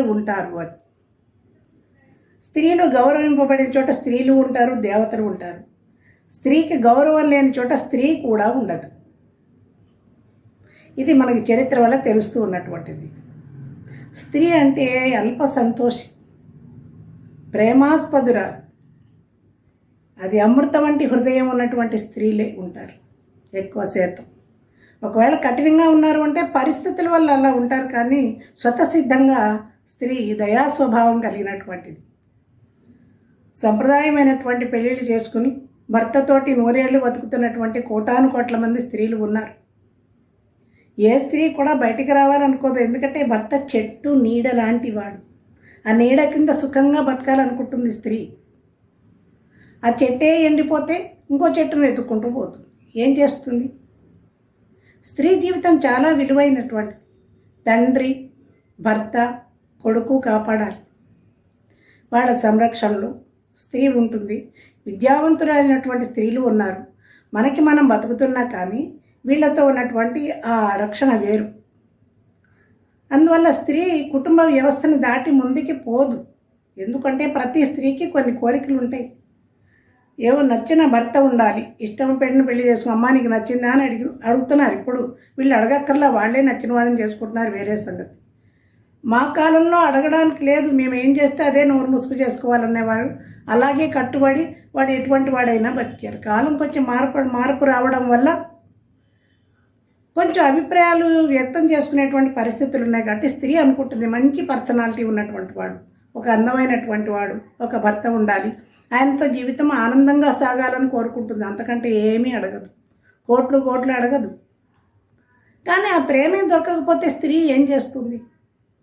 ఉంటారు అని. స్త్రీలు గౌరవింపబడిన చోట స్త్రీలు ఉంటారు దేవతలు ఉంటారు. స్త్రీకి గౌరవం లేని చోట స్త్రీ కూడా ఉండదు. ఇది మనకి చరిత్ర వల్ల తెలుస్తూ ఉన్నటువంటిది. స్త్రీ అంటే అల్ప సంతోషి ప్రేమాస్పదురాలు అది అమృతం వంటి హృదయం ఉన్నటువంటి స్త్రీలే ఉంటారు ఎక్కువ శాతం. ఒకవేళ కఠినంగా ఉన్నారు అంటే పరిస్థితుల వల్ల అలా ఉంటారు కానీ స్వతసిద్ధంగా స్త్రీ దయా స్వభావం కలిగినటువంటిది. సంప్రదాయమైనటువంటి పెళ్ళిళ్ళు చేసుకుని భర్తతోటి నూరేళ్ళు బతుకుతున్నటువంటి కోటాను కోట్ల మంది స్త్రీలు ఉన్నారు. ఏ స్త్రీ కూడా బయటికి రావాలనుకోదు ఎందుకంటే భర్త చెట్టు నీడ లాంటి వాడు ఆ నీడ కింద సుఖంగా బతకాలనుకుంటుంది స్త్రీ. ఆ చెట్టే ఎండిపోతే ఇంకో చెట్టును వెతుక్కుంటూ పోతుంది. ఏం చేస్తుంది? స్త్రీ జీవితం చాలా విలువైనటువంటిది. తండ్రి భర్త కొడుకు కాపాడాలి. వాళ్ళ సంరక్షణలో స్త్రీ ఉంటుంది. విద్యావంతులైనటువంటి స్త్రీలు ఉన్నారు. మనకి మనం బతుకుతున్నా కానీ వీళ్ళతో ఉన్నటువంటి ఆ రక్షణ వేరు. అందువల్ల స్త్రీ కుటుంబ వ్యవస్థని దాటి ముందుకి పోదు. ఎందుకంటే ప్రతి స్త్రీకి కొన్ని కోరికలు ఉంటాయి. ఏవో నచ్చిన భర్త ఉండాలి. ఇష్టం పెట్టిన పెళ్ళి చేసుకుని అమ్మా నీకు నచ్చిందా అని అడిగి అడుగుతున్నారు. ఇప్పుడు వీళ్ళు అడగక్కర్లా వాళ్ళే నచ్చిన వాళ్ళని చేసుకుంటున్నారు వేరే సంగతి. మా కాలంలో అడగడానికి లేదు మేము ఏం చేస్తే అదే నోరు ముసుగు చేసుకోవాలనేవాడు. అలాగే కట్టుబడి వాడు ఎటువంటి వాడైనా బతికారు. కాలం కొంచెం మార్పు మార్పు రావడం వల్ల కొంచెం అభిప్రాయాలు వ్యక్తం చేసుకునేటువంటి పరిస్థితులు ఉన్నాయి కాబట్టి స్త్రీ అనుకుంటుంది. మంచి పర్సనాలిటీ ఉన్నటువంటి వాడు ఒక అందమైనటువంటి వాడు ఒక భర్త ఉండాలి. ఆయనతో జీవితం ఆనందంగా సాగాలని కోరుకుంటుంది. అంతకంటే ఏమీ అడగదు. కోట్లు కోట్లు అడగదు. కానీ ఆ ప్రేమే దొరకకపోతే స్త్రీ ఏం చేస్తుంది?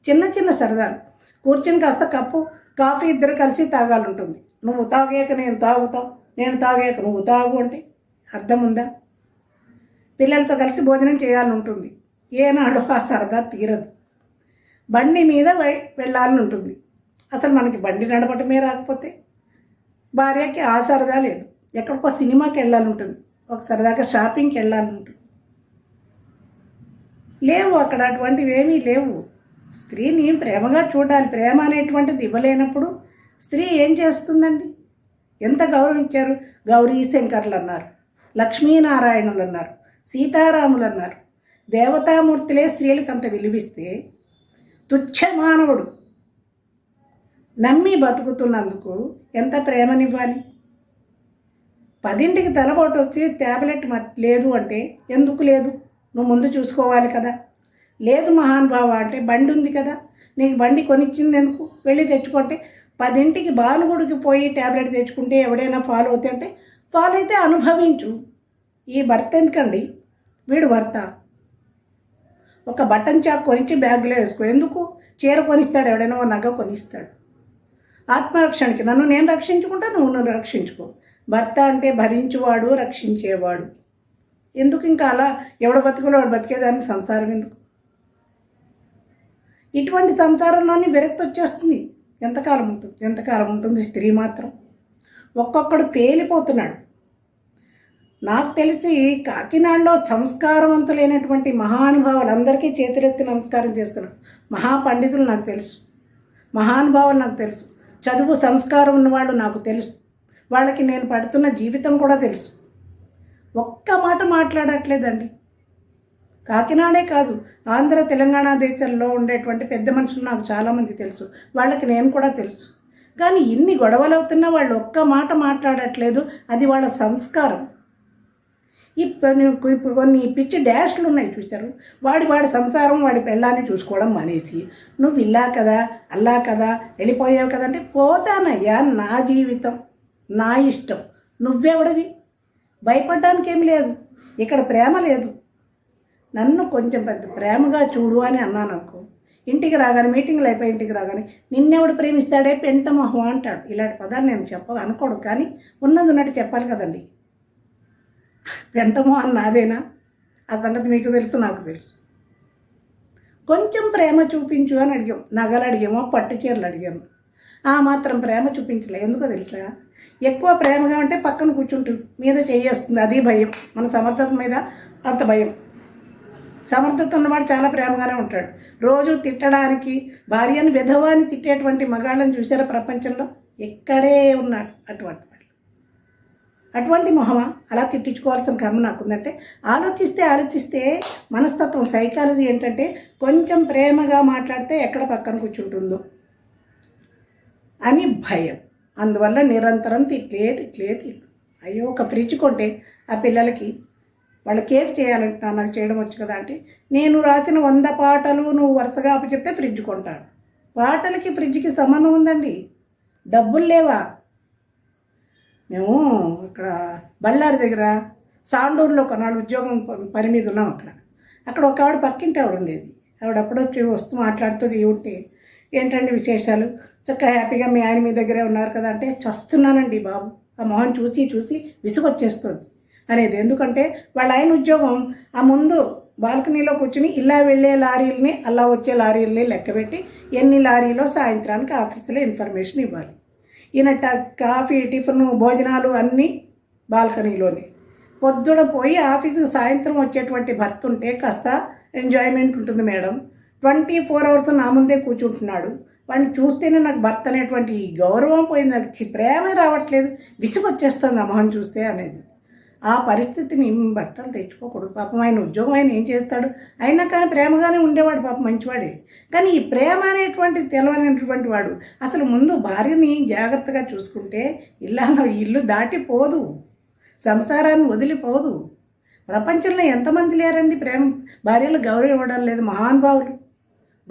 చిన్న చిన్న సరదాలు. కూర్చొని కాస్త కప్పు కాఫీ ఇద్దరు కలిసి తాగాలంటుంది. నువ్వు తాగాక నేను తాగుతావు నేను తాగాక నువ్వు తాగు అంటే అర్థం ఉందా పిల్లలతో కలిసి భోజనం చేయాలని ఉంటుంది ఏనాడు ఆ సరదా తీరదు. బండి మీద వెళ్ళాలని ఉంటుంది అసలు మనకి బండి నడపటమే రాకపోతే భార్యకి ఆ సరదా లేదు. ఎక్కడికో సినిమాకి వెళ్ళాలని ఉంటుంది ఒక సరదాగా షాపింగ్కి వెళ్ళాలని ఉంటుంది లేవు అక్కడ అటువంటివి ఏమీ లేవు. స్త్రీని ప్రేమగా చూడాలి. ప్రేమ అనేటువంటిది ఇవ్వలేనప్పుడు స్త్రీ ఏం చేస్తుందండి? ఎంత గౌరవించారు? గౌరీ శంకర్లు అన్నారు లక్ష్మీనారాయణులు అన్నారు సీతారాములు అన్నారు దేవతామూర్తులే స్త్రీలకు అంత విలువిస్తే తుచ్చ మానవుడు నమ్మి బతుకుతున్నందుకు ఎంత ప్రేమనివ్వాలి? పదింటికి తలబోటు వచ్చి ట్యాబ్లెట్ మ- లేదు అంటే ఎందుకు లేదు? నువ్వు ముందు చూసుకోవాలి కదా. లేదు మహానుభావ అంటే బండి ఉంది కదా. నీకు బండి కొనిచ్చింది ఎందుకు వెళ్ళి తెచ్చుకుంటే పదింటికి బాలుగుడికి పోయి ట్యాబ్లెట్ తెచ్చుకుంటే ఎవడైనా ఫాలో అవుతే అంటే ఫాలో అయితే అనుభవించు. ఈ భర్త ఎందుకండి? వీడు భర్త. ఒక బటన్ చాక్ కొనిచ్చి బ్యాగ్లో వేసుకో. ఎందుకు? చీర కొనిస్తాడు ఎవడైనా ఓ నగ కొనిస్తాడు. ఆత్మరక్షణకి నన్ను నేను రక్షించుకుంటా నువ్వు నన్ను రక్షించుకో. భర్త అంటే భరించువాడు రక్షించేవాడు. ఎందుకు ఇంకా అలా? ఎవడు బతుకులో వాడు బతికేదానికి సంసారం ఎందుకు? ఇటువంటి సంసారంలోనే విరక్తి వచ్చేస్తుంది. ఎంతకాలం ఉంటుంది? ఎంతకాలం ఉంటుంది స్త్రీ మాత్రం? ఒక్కొక్కడు పేలిపోతున్నాడు. నాకు తెలిసి కాకినాడలో సంస్కారవంతులైనటువంటి మహానుభావులందరికీ చేతులెత్తి నమస్కారం చేస్తున్నాను మహాపండితులు నాకు తెలుసు. మహానుభావులు నాకు తెలుసు. చదువు సంస్కారం ఉన్నవాళ్ళు నాకు తెలుసు. వాళ్ళకి నేను పడుతున్న జీవితం కూడా తెలుసు. ఒక్క మాట మాట్లాడట్లేదండి. కాకినాడే కాదు ఆంధ్ర తెలంగాణ దేశాల్లో ఉండేటువంటి పెద్ద మనుషులు నాకు చాలామంది తెలుసు. వాళ్ళకి నేను కూడా తెలుసు. కానీ ఇన్ని గొడవలు అవుతున్నా వాళ్ళు ఒక్క మాట మాట్లాడట్లేదు అది వాళ్ళ సంస్కారం. ఈ ఇప్పుడు కొన్ని పిచ్చి డాష్లు ఉన్నాయి చూశారు. వాడి వాడి సంసారం వాడి పెళ్ళాన్ని చూసుకోవడం మానేసి నువ్వు ఇల్లా కదా అల్లా కదా వెళ్ళిపోయావు కదా అంటే పోతానయ్యా నా జీవితం నా ఇష్టం నువ్వెవడవి? భయపడడానికి ఏమి లేదు ఇక్కడ ప్రేమ లేదు నన్ను కొంచెం పెద్ద ప్రేమగా చూడు అని అన్నాను అనుకో. ఇంటికి రాగానే మీటింగ్లు అయిపోయి ఇంటికి రాగానే నిన్నెవడు ప్రేమిస్తాడే? పెంట మొహం అంటాడు. ఇలాంటి పదాలు నేను చెప్ప అనుకోడు కానీ ఉన్నది ఉన్నట్టు చెప్పాలి కదండి. పెంటమో అని నాదేనా? ఆ సంగతి మీకు తెలుసు నాకు తెలుసు. కొంచెం ప్రేమ చూపించు అని అడిగాం. నగలు అడిగామో పట్టు చీరలు అడిగాము. ఆ మాత్రం ప్రేమ చూపించలే. ఎందుకో తెలుసా? ఎక్కువ ప్రేమగా ఉంటే పక్కన కూర్చుంటుంది. మీద చేయేస్తుంది అది భయం. మన సమర్థత మీద అంత భయం. సమర్థత ఉన్నవాడు చాలా ప్రేమగానే ఉంటాడు. రోజు తిట్టడానికి భార్యను విధవాన్ని తిట్టేటువంటి మగాళ్ళని చూసారా ప్రపంచంలో? ఎక్కడే ఉన్నాడు అటువంటి వాళ్ళు అటువంటి మొహమా? అలా తిట్టించుకోవాల్సిన కర్మ నాకుందంటే ఆలోచిస్తే ఆలోచిస్తే మనస్తత్వం సైకాలజీ ఏంటంటే కొంచెం ప్రేమగా మాట్లాడితే ఎక్కడ పక్కన కూర్చుంటుందో? అని భయం. అందువల్ల నిరంతరం తిట్లే తిట్లే తిట్లు. అయ్యో ఒక ఫ్రిడ్జ్ కొంటే ఆ పిల్లలకి వాళ్ళు కేర్ చేయాలంటున్నా నాకు చేయడం వచ్చు కదా అంటే నేను రాసిన వంద పాటలు నువ్వు వరుసగా అప్పచెప్తే ఫ్రిడ్జ్ కొంటాడు. పాటలకి ఫ్రిడ్జ్కి సంబంధం ఉందండి. డబ్బులు లేవా? మేము ఇక్కడ బళ్ళారి దగ్గర సాండూరులో కొన్నాళ్ళు ఉద్యోగం పని మీద ఉన్నాం అక్కడ. అక్కడ ఒక ఆవిడ పక్కింటి ఆవిడ ఉండేది. ఆవిడ అప్పుడొచ్చి వస్తూ మాట్లాడుతుంది ఉంటే ఏంటండి విశేషాలు? చక్కగా హ్యాపీగా మీ ఆయన మీ దగ్గరే ఉన్నారు కదా అంటే చస్తున్నానండి బాబు. ఆ మొహం చూసి చూసి విసుగొచ్చేస్తుంది. అనేది. ఎందుకంటే వాళ్ళ ఆయన ఉద్యోగం ఆ ముందు బాల్కనీలో కూర్చుని ఇలా వెళ్ళే లారీలని అలా వచ్చే లారీలని లెక్కబెట్టి ఎన్ని లారీలో సాయంత్రానికి ఆఫీసులో ఇన్ఫర్మేషన్ ఇవ్వాలి. ఈయన ట- కాఫీ టిఫిన్ భోజనాలు అన్నీ బాల్కనీలోనే. పొద్దున పోయి ఆఫీసు సాయంత్రం వచ్చేటువంటి భర్త ఉంటే కాస్త ఎంజాయ్మెంట్ ఉంటుంది మేడం. ట్వంటీ ఫోర్ అవర్స్ నా ముందే కూర్చుంటున్నాడు. వాడిని చూస్తేనే నాకు భర్త అనేటువంటి గౌరవం పోయింది. నాకు ప్రేమే రావట్లేదు. విసుగొచ్చేస్తుంది ఆ మొహం చూస్తే అనేది. ఆ పరిస్థితిని భర్తలు తెచ్చుకోకూడదు. పాపం ఆయన ఉద్యోగం ఆయన ఏం చేస్తాడు? అయినా కానీ ప్రేమగానే ఉండేవాడు పాపం మంచివాడే. కానీ ఈ ప్రేమ అనేటువంటి తెలవనటువంటి వాడు. అసలు ముందు భార్యని జాగ్రత్తగా చూసుకుంటే ఇల్లాలో ఇల్లు దాటిపోదు సంసారాన్ని వదిలిపోదు. ప్రపంచంలో ఎంతమంది లేరండి ప్రేమ? భార్యలు గౌరవం ఇవ్వడం లేదు. మహానుభావులు.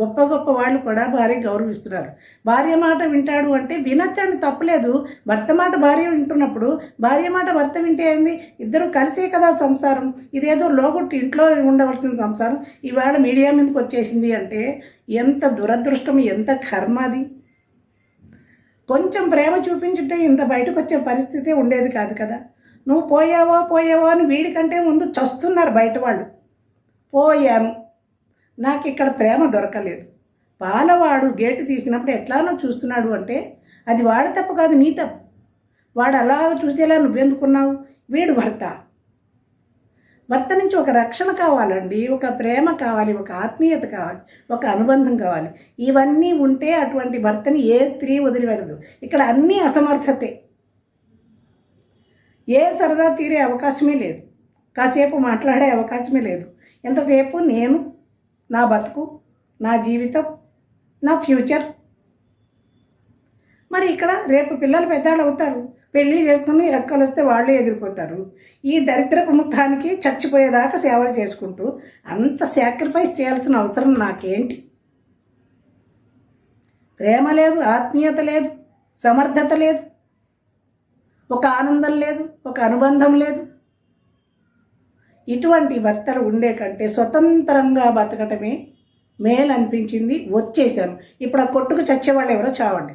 గొప్ప గొప్ప వాళ్ళు కూడా భార్య గౌరవిస్తున్నారు. భార్య మాట వింటాడు అంటే వినొచ్చండి తప్పలేదు. భర్త మాట భార్య వింటున్నప్పుడు భార్య మాట భర్త వింటే ఏంది? ఇద్దరు కలిసే కదా సంసారం. ఇదేదో లోగొట్టి ఇంట్లో ఉండవలసిన సంసారం. ఇవాళ మీడియా మీదకి వచ్చేసింది అంటే ఎంత దురదృష్టం ఎంత కర్మ అది. కొంచెం ప్రేమ చూపించుంటే ఇంత బయటకు వచ్చే పరిస్థితి ఉండేది కాదు కదా. నువ్వు పోయావో పోయావో అని వీడికంటే ముందు చస్తున్నారు బయట వాళ్ళు. పోయాను. నాకు ఇక్కడ ప్రేమ దొరకలేదు. పాలవాడు గేటు తీసినప్పుడు ఎట్లానో చూస్తున్నాడు అంటే అది వాడు తప్పు కాదు నీ తప్పు. వాడు అలా చూసేలా నువ్వెందుకున్నావు? వీడు భర్త. భర్త నుంచి ఒక రక్షణ కావాలండి ఒక ప్రేమ కావాలి ఒక ఆత్మీయత కావాలి ఒక అనుబంధం కావాలి. ఇవన్నీ ఉంటే అటువంటి భర్తని ఏ స్త్రీ వదిలిపెడదు. ఇక్కడ అన్నీ అసమర్థతే. ఏ సరదా తీరే అవకాశమే లేదు. కాసేపు మాట్లాడే అవకాశమే లేదు. ఎంతసేపు నేను నా బతుకు నా జీవితం నా ఫ్యూచర్. మరి ఇక్కడ రేపు పిల్లలు పెద్దవాళ్ళు అవుతారు పెళ్ళి చేసుకుని ఎక్కలు వస్తే వాళ్ళే ఎదిరిపోతారు. ఈ దరిద్ర ముఖానికి చచ్చిపోయేదాకా సేవలు చేసుకుంటూ అంత సాక్రిఫైస్ చేయాల్సిన అవసరం నాకేంటి? ప్రేమ లేదు ఆత్మీయత లేదు సమర్థత లేదు. ఒక ఆనందం లేదు ఒక అనుబంధం లేదు. ఇటువంటి భర్తలు ఉండే కంటే స్వతంత్రంగా బతకటమే మేలు అనిపించింది వచ్చేసాను ఇప్పుడు ఆ కొట్టుకు చచ్చేవాళ్ళు ఎవరో చావండి.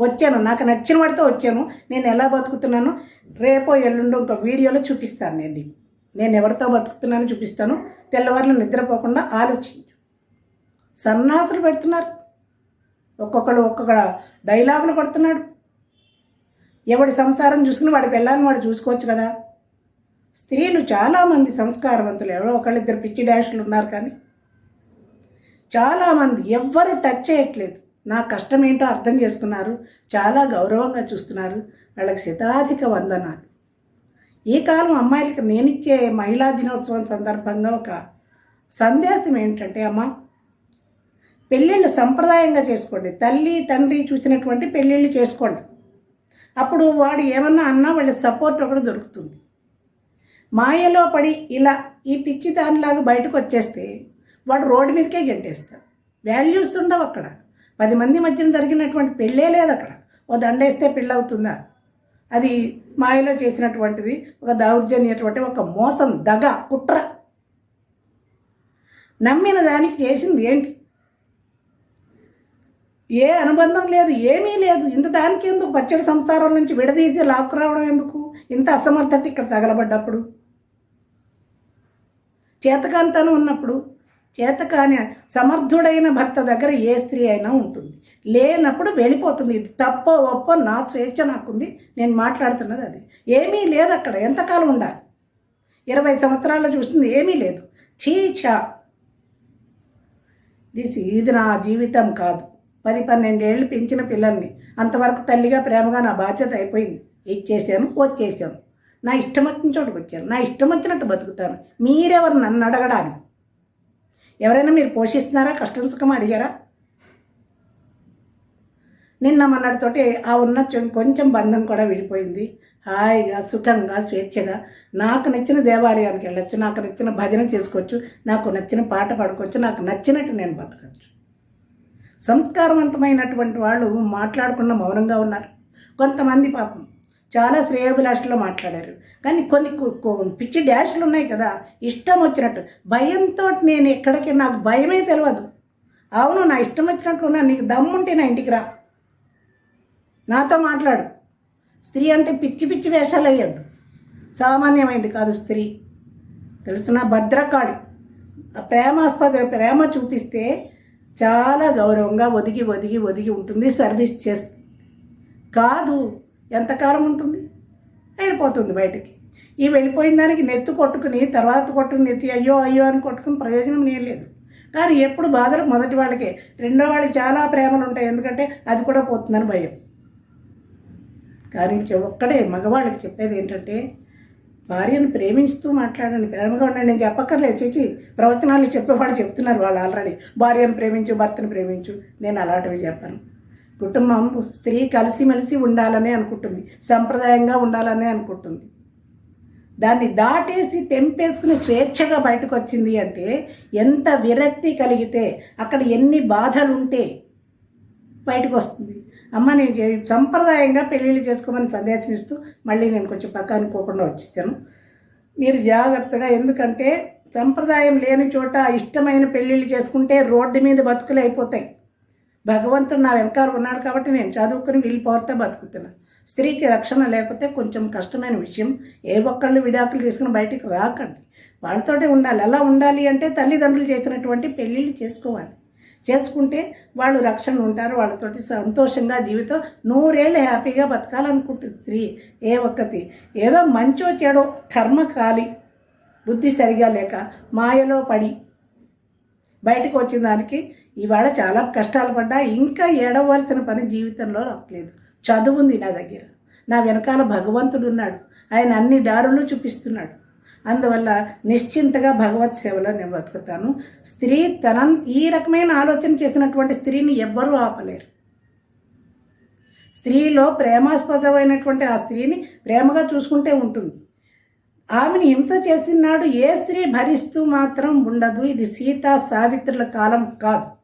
వచ్చాను. నాకు నచ్చిన వాడితో వచ్చాను. నేను ఎలా బతుకుతున్నానో? రేపో ఎల్లుండో ఇంకో వీడియోలో చూపిస్తాను నేను నేను ఎవరితో బతుకుతున్నానో చూపిస్తాను. తెల్లవారులు నిద్రపోకుండా ఆలోచించు. సన్నాసులు పెడుతున్నారు. ఒక్కొక్కడు ఒక్కొక్క డైలాగులు కొడుతున్నాడు. ఎవడి సంసారం చూసుకుని వాడి పెళ్ళాన్ని వాడు చూసుకోవచ్చు కదా. స్త్రీలు చాలామంది సంస్కారవంతులు ఎవరో ఒకళ్ళిద్దరు పిచ్చి డాష్లు ఉన్నారు కానీ చాలామంది ఎవ్వరు టచ్ చేయట్లేదు. నా కష్టం ఏంటో అర్థం చేసుకున్నారు చాలా గౌరవంగా చూస్తున్నారు. వాళ్ళకి శతాధిక వందనాలు. ఈ కాలం అమ్మాయిలకి నేనిచ్చే మహిళా దినోత్సవం సందర్భంగా ఒక సందేశం ఏంటంటే అమ్మ పెళ్ళిళ్ళు సంప్రదాయంగా చేసుకోండి. తల్లి తండ్రి చూసినటువంటి పెళ్ళిళ్ళు చేసుకోండి. అప్పుడు వాడు ఏమన్నా అన్నా వాళ్ళ సపోర్ట్ ఒకటి దొరుకుతుంది. మాయలో పడి ఇలా ఈ పిచ్చి దానిలాగా బయటకు వచ్చేస్తే వాడు రోడ్డు మీదకే గెంటేస్తాడు. వాల్యూస్ ఉండవు అక్కడ. పది మంది మధ్యన జరిగినటువంటి పెళ్ళే లేదు అక్కడ. ఓ దండేస్తే పెళ్ళి అవుతుందా అది మాయలో చేసినటువంటిది ఒక దౌర్జన్యటువంటి ఒక మోసం దగ కుట్ర. నమ్మిన దానికి చేసింది ఏంటి? ఏ అనుబంధం లేదు ఏమీ లేదు. ఇంత దానికి ఎందుకు? పచ్చడి సంసారం నుంచి విడదీసి లాక్కు రావడం ఎందుకు? ఇంత అసమర్థత ఇక్కడ తగలబడ్డప్పుడు. చేతకాంతనం ఉన్నప్పుడు చేతకాని సమర్థుడైన భర్త దగ్గర ఏ స్త్రీ అయినా ఉంటుంది. లేనప్పుడు వెళ్ళిపోతుంది. ఇది తప్పో ఒప్పో నా స్వేచ్ఛ నాకుంది. నేను మాట్లాడుతున్నది అది. ఏమీ లేదు అక్కడ. ఎంతకాలం ఉండాలి? ఇరవై సంవత్సరాల్లో చూస్తుంది ఏమీ లేదు. చీచా. దిస్ ఇది నా జీవితం కాదు. పది పన్నెండేళ్ళు పెంచిన పిల్లల్ని అంతవరకు తల్లిగా ప్రేమగా నా బాధ్యత అయిపోయింది. ఇచ్చేసాను వచ్చేసాను నా ఇష్టం వచ్చిన చోటుకు వచ్చారు. నా ఇష్టం వచ్చినట్టు బతుకుతాను. మీరెవరు నన్ను అడగడానికి? ఎవరైనా మీరు పోషిస్తున్నారా? కష్టం సుఖం అడిగారా? నిన్న మొన్నటితోటి ఆ ఉన్న కొంచెం బంధం కూడా విడిపోయింది. హాయిగా సుఖంగా స్వేచ్ఛగా నాకు నచ్చిన దేవాలయానికి వెళ్ళొచ్చు నాకు నచ్చిన భజన చేసుకోవచ్చు నాకు నచ్చిన పాట పాడుకోవచ్చు నాకు నచ్చినట్టు నేను బతకచ్చు. సంస్కారవంతమైనటువంటి వాళ్ళు మాట్లాడకుండా మౌనంగా ఉన్నారు. కొంతమంది పాపం చాలా శ్రేయోభిలాషలో మాట్లాడారు. కానీ కొన్ని పిచ్చి డ్యాష్లు ఉన్నాయి కదా ఇష్టం వచ్చినట్టు. భయంతో నేను ఎక్కడికి నాకు భయమే తెలియదు అవును నా ఇష్టం వచ్చినట్టు ఉన్నా నీకు దమ్ముంటే నా ఇంటికి రా. నాతో మాట్లాడు. స్త్రీ అంటే పిచ్చి పిచ్చి వేషాలు వేయద్దు. సామాన్యమైంది కాదు స్త్రీ. తెలుసునా? భద్రకాళి. ఆ ప్రేమాస్పద ప్రేమ చూపిస్తే చాలా గౌరవంగా ఒదిగి ఒదిగి ఒదిగి ఉంటుంది సర్వీస్ చేస్తుంది. కాదు. ఎంతకాలం ఉంటుంది? వెళ్ళిపోతుంది బయటికి. ఈ వెళ్ళిపోయిన దానికి నెత్తి కొట్టుకుని తర్వాత కొట్టుకుని నెత్తి అయ్యో అయ్యో అని కొట్టుకుని ప్రయోజనం ఏం లేదు. కానీ ఎప్పుడు బాధలు మొదటి వాళ్ళకే. రెండో వాళ్ళకి చాలా ప్రేమలు ఉంటాయి. ఎందుకంటే అది కూడా పోతుందని భయం. కానీ ఒక్కడే మగవాళ్ళకి చెప్పేది ఏంటంటే భార్యను ప్రేమించుతూ మాట్లాడండి. ప్రేమగా ఉండండి. నేను చెప్పక్కర్లేదు. చేసి ప్రవచనాలు చెప్పేవాళ్ళు చెప్తున్నారు వాళ్ళు ఆల్రెడీ. భార్యను ప్రేమించు భర్తను ప్రేమించు. నేను అలాంటివి చెప్పాను. కుటుంబం స్త్రీ కలిసిమెలిసి ఉండాలని అనుకుంటుంది. సంప్రదాయంగా ఉండాలని అనుకుంటుంది. దాన్ని దాటేసి తెంపేసుకుని స్వేచ్ఛగా బయటకు వచ్చింది అంటే ఎంత విరక్తి కలిగితే అక్కడ ఎన్ని బాధలు ఉంటే బయటకు వస్తుంది అమ్మ నేను సంప్రదాయంగా పెళ్ళిళ్ళు చేసుకోమని సందేశం ఇస్తూ మళ్ళీ నేను కొంచెం పక్క అనుకోకుండా వచ్చేసాను. మీరు జాగ్రత్తగా ఎందుకంటే సంప్రదాయం లేని చోట ఇష్టమైన పెళ్ళిళ్ళు చేసుకుంటే రోడ్డు మీద బతుకులు అయిపోతాయి. భగవంతుడు నా వెనకాల ఉన్నాడు కాబట్టి నేను చదువుకుని వెళ్ళిపోతే బతుకుతున్నా. స్త్రీకి రక్షణ లేకపోతే కొంచెం కష్టమైన విషయం. ఏ ఒక్కళ్ళు విడాకులు తీసుకుని బయటికి రాకండి. వాళ్ళతోటే ఉండాలి. ఎలా ఉండాలి అంటే తల్లిదండ్రులు చేసినటువంటి పెళ్ళిళ్ళు చేసుకోవాలి. చేసుకుంటే వాళ్ళు రక్షణ ఉంటారు. వాళ్ళతోటి సంతోషంగా జీవితం నూరేళ్ళు హ్యాపీగా బతకాలనుకుంటుంది స్త్రీ. ఏ ఒక్కటి. ఏదో మంచో చెడో కర్మ కాలి. బుద్ధి సరిగా లేక మాయలో పడి బయటకు వచ్చిన దానికి ఇవాళ చాలా కష్టాలు పడ్డా ఇంకా ఏడవలసిన పని జీవితంలో రావట్లేదు. చదువుంది నా దగ్గర. నా వెనకాల భగవంతుడు ఉన్నాడు. ఆయన అన్ని దారులు చూపిస్తున్నాడు. అందువల్ల నిశ్చింతగా భగవత్ సేవలో నేను బతుకుతాను స్త్రీ తన ఈ రకమైన ఆలోచన చేసినటువంటి స్త్రీని ఎవ్వరూ ఆపలేరు. స్త్రీలో ప్రేమాస్పదమైనటువంటి ఆ స్త్రీని ప్రేమగా చూసుకుంటే ఉంటుంది. ఆమెను హింస చేసినాడు. ఏ స్త్రీ భరిస్తూ మాత్రం ఉండదు. ఇది సీతా సావిత్రుల కాలం కాదు.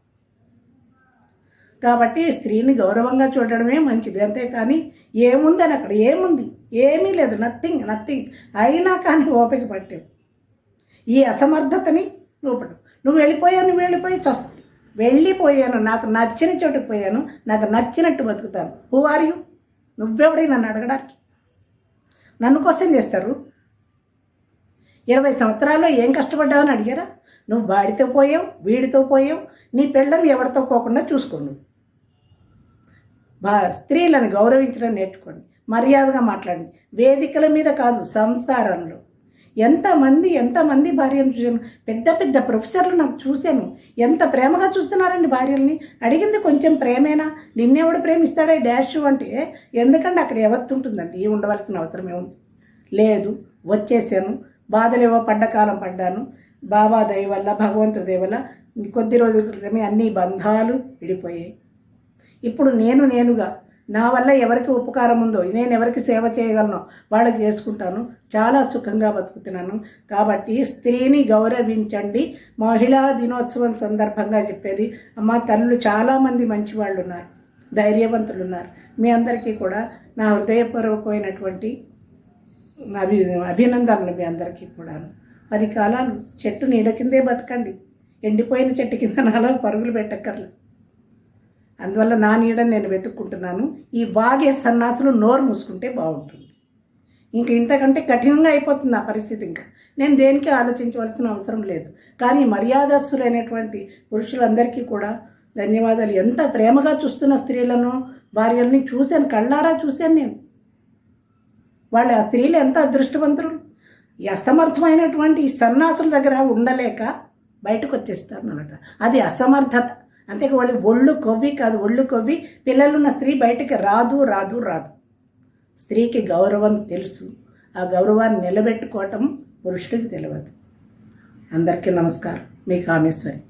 కాబట్టి స్త్రీని గౌరవంగా చూడడమే మంచిది. అంతేకాని ఏముందని అక్కడ ఏముంది? ఏమీ లేదు. నథింగ్ నథింగ్ అయినా కానీ ఓపిక పట్టావు. ఈ అసమర్థతని నువ్వు నువ్వు వెళ్ళిపోయావు నువ్వు వెళ్ళిపోయి చస్తు. వెళ్ళిపోయాను. నాకు నచ్చిన చోటుకు పోయాను. నాకు నచ్చినట్టు బతుకుతాను. హూ ఆర్ యూ నువ్వెవడై నన్ను అడగడానికి? నన్ను క్వశ్చన్ చేస్తారు. ఇరవై సంవత్సరాల్లో ఏం కష్టపడ్డావని అడిగారా? నువ్వు వాడితో పోయావు వీడితో పోయావు నీ పెళ్ళం ఎవరితో పోకుండా చూసుకోను. బా స్త్రీలను గౌరవించడం నేర్చుకోండి మర్యాదగా మాట్లాడండి. వేదికల మీద కాదు సంసారంలో. ఎంతమంది ఎంతమంది భార్యను చూశాను? పెద్ద పెద్ద ప్రొఫెసర్లు నాకు చూశాను. ఎంత ప్రేమగా చూస్తున్నారండి భార్యల్ని? అడిగింది కొంచెం ప్రేమేనా? నిన్నెవడు ప్రేమిస్తాడే డాష్ అంటే ఎందుకంటే అక్కడ ఎవత్తు ఉంటుందండి? ఉండవలసిన అవసరం ఏముంది లేదు వచ్చేసాను. బాధలేవో పండకాలం పడ్డాను. బాబా దయ వల్ల భగవంతు దయ వల్ల కొద్ది రోజుల క్రితమే అన్ని బంధాలు విడిపోయాయి. ఇప్పుడు నేను నేనుగా నా వల్ల ఎవరికి ఉపకారం ఉందో నేను ఎవరికి సేవ చేయగలను వాళ్ళకి చేసుకుంటాను. చాలా సుఖంగా బతుకుతున్నాను. కాబట్టి స్త్రీని గౌరవించండి. మహిళా దినోత్సవం సందర్భంగా చెప్పేది అమ్మ తల్లులు చాలామంది మంచి వాళ్ళు ఉన్నారు ధైర్యవంతులు ఉన్నారు మీ అందరికీ కూడా నా హృదయపూర్వకమైనటువంటి అభి అభినందనలు మీ అందరికీ కూడా పది కాలాలు చెట్టు నీడ కిందే బతకండి. ఎండిపోయిన చెట్టు కింద నాలో పరుగులు పెట్టక్కర్లేదు అందువల్ల నా నీడని నేను వెతుక్కుంటున్నాను. ఈ వాగే సన్నాసులు నోరు మూసుకుంటే బాగుంటుంది. ఇంక ఇంతకంటే కఠినంగా అయిపోతుంది ఆ పరిస్థితి ఇంకా. నేను దేనికి ఆలోచించవలసిన అవసరం లేదు. కానీ మర్యాదస్తులైనటువంటి పురుషులందరికీ కూడా ధన్యవాదాలు. ఎంత ప్రేమగా చూస్తున్న స్త్రీలను భార్యల్ని చూశాను కళ్ళారా చూశాను నేను. వాళ్ళు ఆ స్త్రీలు ఎంత అదృష్టవంతులు? ఈ అసమర్థమైనటువంటి ఈ సన్నాసుల దగ్గర ఉండలేక బయటకు వచ్చేస్తారు అది అసమర్థత. అంతేకా వాళ్ళు ఒళ్ళు కొవ్వి కాదు ఒళ్ళు కొవ్వి పిల్లలున్న స్త్రీ బయటకు రాదు రాదు రాదు. స్త్రీకి గౌరవం తెలుసు. ఆ గౌరవాన్ని నిలబెట్టుకోవటం పురుషుడికి తెలియదు అందరికీ నమస్కారం. మీ కామేశ్వరి.